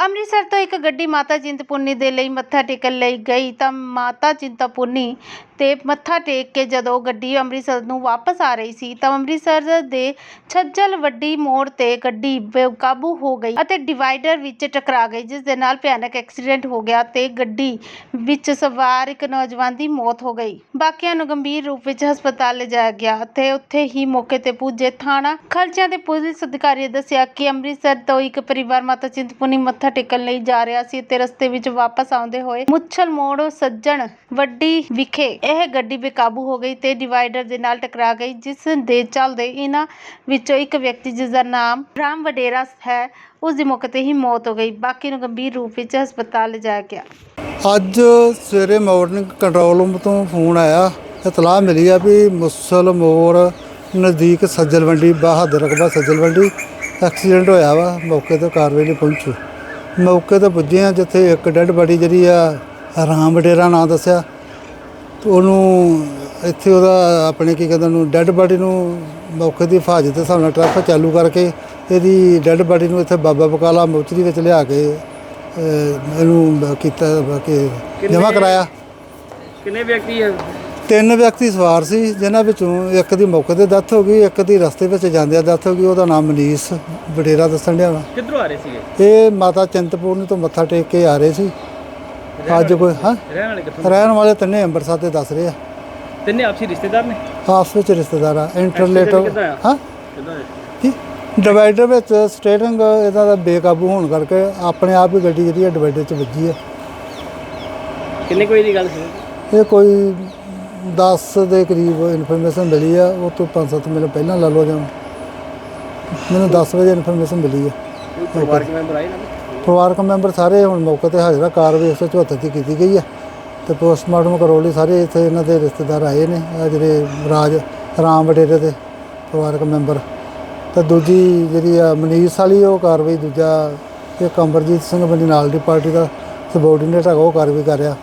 ਅੰਮ੍ਰਿਤਸਰ ਤੋਂ ਇੱਕ ਗੱਡੀ ਮਾਤਾ ਚਿੰਤਪੁਰਨੀ ਦੇ ਲਈ ਮੱਥਾ ਟੇਕਣ ਲਈ ਗਈ ਤਾਂ ਮਾਤਾ ਚਿੰਤਪੁਰਨੀ ਤੇ ਮੱਥਾ ਟੇਕ ਕੇ ਜਦੋਂ ਗੱਡੀ ਅੰਮ੍ਰਿਤਸਰ ਨੂੰ ਵਾਪਸ ਆ ਰਹੀ ਸੀ ਤਾਂ ਅੰਮ੍ਰਿਤਸਰ ਦੇ ਛੱਜਲ ਵੱਡੀ ਮੋੜ ਤੇ ਗੱਡੀ ਬੇਕਾਬੂ ਹੋ ਗਈ ਅਤੇ ਡਿਵਾਈਡਰ ਵਿੱਚ ਟਕਰਾ ਗਈ, ਜਿਸ ਦੇ ਨਾਲ ਭਿਆਨਕ ਐਕਸੀਡੈਂਟ ਹੋ ਗਿਆ ਤੇ ਗੱਡੀ ਵਿੱਚ ਸਵਾਰ ਇੱਕ ਨੌਜਵਾਨ ਦੀ ਮੌਤ ਹੋ ਗਈ। ਬਾਕੀਆਂ ਨੂੰ ਗੰਭੀਰ ਰੂਪ ਵਿੱਚ ਹਸਪਤਾਲ ਲਿਜਾਇਆ ਗਿਆ ਤੇ ਉੱਥੇ ਹੀ ਮੌਕੇ ਤੇ ਪੁੱਜੇ ਥਾਣਾ ਖਰਚਿਆਂ ਦੇ ਪੁਲਿਸ ਅਧਿਕਾਰੀ ਨੇ ਦੱਸਿਆ ਕਿ ਅੰਮ੍ਰਿਤਸਰ ਤੋਂ ਇੱਕ ਪਰਿਵਾਰ ਮਾਤਾ ਚਿੰਤਪੁਰਨੀ ਮੱਥਾ ਟੇਕਣ ਲਈ ਜਾ ਰਿਹਾ ਸੀ ਤੇ ਰਸਤੇ ਵਿੱਚ ਵਾਪਸ ਆਉਂਦੇ ਹੋਏ ਮੁੱਛਲ ਮੋੜ ਸੱਜਣ ਵੱਡੀ ਵਿਖੇ ਇਹ ਗੱਡੀ ਬੇਕਾਬੂ ਹੋ ਗਈ ਤੇ ਡਿਵਾਈਡਰ ਦੇ ਨਾਲ ਟਕਰਾ ਗਈ, ਜਿਸ ਦੇ ਚੱਲਦੇ ਇਹਨਾਂ ਵਿੱਚੋਂ ਇੱਕ ਵਿਅਕਤੀ ਜਿਸ ਦਾ ਨਾਮ ਰਾਮ ਵਡੇਰਾ ਹੈ, ਉਸ ਦੀ ਮੌਕੇ ਤੇ ਹੀ ਮੌਤ ਹੋ ਗਈ। ਬਾਕੀ ਨੂੰ ਗੰਭੀਰ ਰੂਪ ਵਿੱਚ ਹਸਪਤਾਲ ਲਿਜਾਇਆ ਗਿਆ। ਅੱਜ ਸਵੇਰੇ ਮਾਰਨਿੰਗ ਕੰਟਰੋਲ ਰੂਮ ਤੋਂ ਫੋਨ ਆਇਆ, ਇਤਲਾਹ ਮਿਲੀ ਆ ਵੀ ਮੁਸਲ ਮੋੜ ਨਜ਼ਦੀਕ ਸੱਜਲ ਮੰਡੀ ਬਹਾਦਰ ਰਕਬਾ ਸੱਜਲ ਮੰਡੀ ਐਕਸੀਡੈਂਟ ਹੋਇਆ ਵਾ, ਮੌਕੇ ਤੋਂ ਕਾਰਵਾਈ ਲਈ ਪਹੁੰਚੋ। ਮੌਕੇ ਤੇ ਪੁੱਜੇ ਆ ਜਿੱਥੇ ਇੱਕ ਡੈੱਡ ਬਾਡੀ ਜਿਹੜੀ ਆ ਰਾਮ ਡੇਰਾ ਨਾਂ ਦੱਸਿਆ। ਤੇ ਉਹਨੂੰ ਇੱਥੇ ਉਹਦਾ ਆਪਣੇ ਕੀ ਕਹਿੰਦੇ ਉਹਨੂੰ ਡੈੱਡ ਬਾਡੀ ਨੂੰ ਮੌਕੇ ਦੀ ਹਿਫਾਜ਼ਤ ਦੇ ਹਿਸਾਬ ਨਾਲ ਟਰੱਕ ਚਾਲੂ ਕਰਕੇ ਇਹਦੀ ਡੈੱਡ ਬਾਡੀ ਨੂੰ ਇੱਥੇ ਬਾਬਾ ਬਕਾਲਾ ਮੋਚਰੀ ਵਿੱਚ ਲਿਆ ਕੇ ਇਹਨੂੰ ਕੀਤਾ ਬਾਕੀ ਜਮ੍ਹਾਂ ਕਰਾਇਆ। ਕਿੰਨੇ ਵਿਅਕਤੀ ਹੈ ਤਿੰਨ ਵਿਅਕਤੀ ਸਵਾਰ ਸੀ ਜਿਨ੍ਹਾਂ ਵਿੱਚੋਂ ਇੱਕ ਦੀ ਮੌਕੇ ਤੇ ਡੈਥ ਹੋ ਗਈ ਇੱਕ ਦੀ ਰਸਤੇ ਵਿੱਚ ਜਾਂਦਿਆਂ ਡੈਥ ਹੋ ਗਈ ਉਹਦਾ ਨਾਮ ਮਨੀਸ਼ ਵਡੇਰਾ ਦੱਸਣ ਡਿਆ ਵਾ। ਕਿੱਧਰੋਂ ਆ ਰਹੇ ਸੀਗੇ? ਇਹ ਮਾਤਾ ਚਿੰਤਪੂਰਨੀ ਤੋਂ ਮੱਥਾ ਟੇਕ ਕੇ ਆ ਰਹੇ ਸੀ। ਅੱਜ ਕੋਈ ਹਾਂ? ਰਹਿਣ ਵਾਲੇ ਕਿੱਥੋਂ ਰਹਿਣ ਵਾਲੇ ਤਿੰਨੇ ਅੰਮ੍ਰਿਤਸਰ ਦੇ ਦੱਸ ਰਹੇ ਆ। ਤਿੰਨੇ ਆਪਸੀ ਰਿਸ਼ਤੇਦਾਰ ਨੇ? ਆਪਸ ਵਿੱਚ ਰਿਸ਼ਤੇਦਾਰ ਆ ਇੰਟਰਲੇਟ Accident ਕਿੱਦਾਂ ਆ? ਹਾਂ? ਕਿੱਦਾਂ ਹੋਇਆ? ਕੀ? ਡਿਵਾਈਡਰ ਵਿੱਚ ਸਟੇਰਿੰਗ ਇਹਦਾ ਦਾ ਬੇਕਾਬੂ ਹੋਣ ਕਰਕੇ ਆਪਣੇ ਆਪ ਹੀ ਗੱਡੀ ਜਿਹੜੀ ਹੈ ਡਿਵਾਈਡਰ 'ਚ ਵੱਜੀ ਆ। ਕਿੰਨੇ ਕੋਈ ਦੀ ਗੱਲ ਸੀ? ਇਹ ਕੋਈ 10 ਦੇ ਕਰੀਬ ਇਨਫੋਰਮੇਸ਼ਨ ਮਿਲੀ ਆ ਉਹ ਤੋਂ 5-7 ਮਿੰਟ ਪਹਿਲਾਂ ਲਾ ਲਓ ਜਾਂ ਮੈਨੂੰ 10 ਵਜੇ ਇਨਫੋਰਮੇਸ਼ਨ ਮਿਲੀ ਆ। ਪਰਿਵਾਰਕ ਮੈਂਬਰ ਆਏ ਨਾ? ਪਰਿਵਾਰਕ ਮੈਂਬਰ ਸਾਰੇ ਹੁਣ ਮੌਕੇ ਤੇ ਹਾਜ਼ਰ ਆ ਕਾਰਵਾਈ 174 ਦੀ ਕੀਤੀ ਗਈ ਆ। ਤੇ ਪੋਸਟਮਾਰਟਮ ਕਰਵਾਉਣ ਲਈ ਸਾਰੇ ਇੱਥੇ ਇਹਨਾਂ ਦੇ ਰਿਸ਼ਤੇਦਾਰ ਆਏ ਨੇ ਆ ਜਿਹੜੇ ਰਾਜ ਰਾਮ ਵਡੇਰੇ ਦੇ ਪਰਿਵਾਰਕ ਮੈਂਬਰ ਤੇ ਦੂਜੀ ਜਿਹੜੀ ਆ ਮਨੀਸ਼ ਵਾਲੀ ਉਹ ਕਾਰਵਾਈ ਦੂਜਾ ਇੱਕ ਅਮਰਜੀਤ ਸਿੰਘ ਬੰਦੀ ਨਾਲ ਦੀ ਪਾਰਟੀ ਦਾ ਸਬੋਰਡੀਨੇਟ ਹੈਗਾ ਉਹ ਕਾਰਵਾਈ ਕਰ ਰਿਹਾ।